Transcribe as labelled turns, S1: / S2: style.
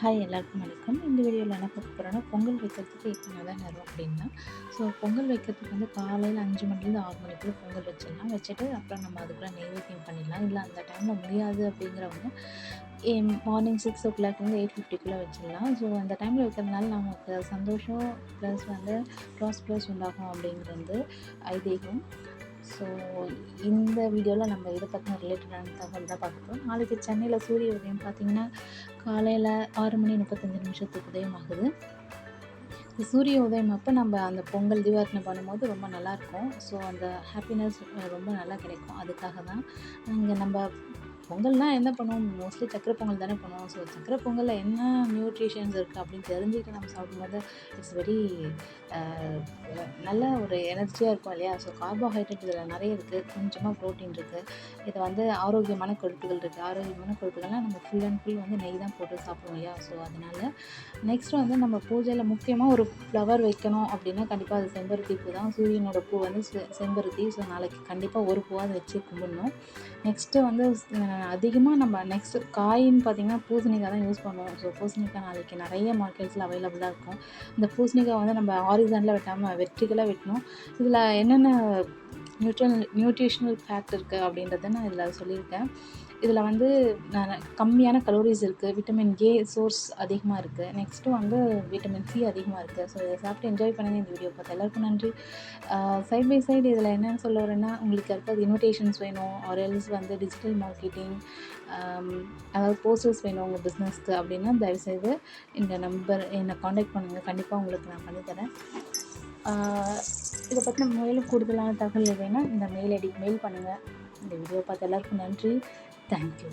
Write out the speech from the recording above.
S1: Hi எல்லாருக்கும் வணக்கம். இந்த வீடியோவில் என்ன பார்க்க போகிறோன்னா பொங்கல் வைக்கிறதுக்கு இப்போ தான் நேரம் அப்படின்னா ஸோ பொங்கல் வைக்கிறதுக்கு வந்து காலையில் அஞ்சு மணிலேருந்து ஆறு மணிக்குள்ளே பொங்கல் வச்சிடலாம். வச்சுட்டு அப்புறம் நம்ம அதுக்குள்ளே நெய்வேத்தியம் பண்ணிடலாம். இல்லை அந்த டைமில் முடியாது அப்படிங்கிறவங்க மார்னிங் சிக்ஸ் ஓ கிளாக்லேருந்து எயிட் ஃபிஃப்டிக்குள்ளே வச்சிடலாம். ஸோ அந்த டைமில் வைக்கிறதுனால நமக்கு சந்தோஷம் ப்ளஸ் வந்து ப்ராஸ்ப்ளஸ் உண்டாகும் அப்படிங்கிறது ஐதீகம். ஸோ இந்த வீடியோவில் நம்ம இதை பற்றின ரிலேட்டடான தகவல் தான் பார்க்க போகிறோம் நாளைக்கு சென்னையில் சூரிய உதயம் பார்த்திங்கன்னா காலையில் ஆறு மணி முப்பத்தஞ்சு நிமிஷத்துக்கு உதயம் ஆகுது சூரிய உதயம் அப்போ நம்ம அந்த பொங்கல் தீபாவளி பண்ணும்போது ரொம்ப நல்லாயிருக்கும் ஸோ அந்த ஹாப்பினஸ் ரொம்ப நல்லா கிடைக்கும். அதுக்காக தான் இங்கே நம்ம பொங்கல்னால் என்ன பண்ணுவோம்? மோஸ்ட்லி சக்கரை பொங்கல் தானே பண்ணுவோம். ஸோ சக்கரை பொங்கலில் என்ன நியூட்ரிஷன்ஸ் இருக்குது அப்படின்னு தெரிஞ்சுக்கிட்டு நம்ம சாப்பிடும்போது இட்ஸ் வெரி நல்ல ஒரு எனர்ஜியாக இருக்கும் இல்லையா? ஸோ கார்போஹைட்ரேட் இதில் நிறைய இருக்குது கொஞ்சமாக ப்ரோட்டீன் இருக்குது இது வந்து ஆரோக்கியமான கொழுப்புகள் இருக்குது ஆரோக்கியமான கொழுப்புகள்லாம் நம்ம ஃபுல் அண்ட் ஃபுல் வந்து நெய் தான் போட்டு சாப்பிடுவோம் இல்லையா? ஸோ அதனால் நெக்ஸ்ட்டு வந்து நம்ம பூஜையில் முக்கியமாக ஒரு ஃப்ளவர் வைக்கணும் அப்படின்னா கண்டிப்பாக அது செம்பருத்தி பூ தான். சூரியனோட பூ வந்து செம்பருத்தி. ஸோ நாளைக்கு கண்டிப்பாக ஒரு பூவாக அதை வச்சு கும்பிடணும். நெக்ஸ்ட்டு வந்து அதிகமாக நம்ம நெக்ஸ்ட்டு காயின்னு பார்த்திங்கன்னா பூசணிக்காய் தான் யூஸ் பண்ணுவோம். ஸோ பூசணிக்காய் நாளைக்கு நிறைய மார்க்கெட்ஸில் அவைலபிளாக இருக்கும். இந்த பூசணிக்காய் வந்து நம்ம ஆரிசனில் வெட்டாமல் வெற்றிகளாக வெட்டணும். இதில் என்னென்ன நியூட்ரல் நியூட்ரிஷனல் ஃபேக்ட் இருக்குது அப்படின்றத நான் இதில் சொல்லியிருக்கேன். இதில் வந்து நான் கம்மியான கலோரிஸ் இருக்குது விட்டமின் ஏ சோர்ஸ் அதிகமாக இருக்குது நெக்ஸ்ட்டு வந்து விட்டமின் சி அதிகமாக இருக்குது ஸோ இதை சாப்பிட்டு என்ஜாய் பண்ணுங்கள் இந்த வீடியோ பார்த்து. எல்லாருக்கும் நன்றி. சைட் பை சைடு இதில் என்னென்னு சொல்ல வரேன்னா உங்களுக்கு இருக்கிறது இன்விடேஷன்ஸ் வேணும் ஆர் எல்ஸ் வந்து டிஜிட்டல் மார்க்கெட்டிங் அதாவது போஸ்டர்ஸ் வேணும் உங்கள் பிஸ்னஸ்க்கு அப்படின்னா தயவுசெய்து இந்த நம்பர் என்னை காண்டாக்ட் பண்ணுங்கள் கண்டிப்பாக உங்களுக்கு நான் பண்ணித்தரேன் இதை பற்றின மேலும் கூடுதலான தகவல் வேணால் இந்த மெயில் ஐடிக்கு மெயில் பண்ணுங்கள் இந்த வீடியோ பார்த்த எல்லாருக்கும் நன்றி. தேங்க்யூ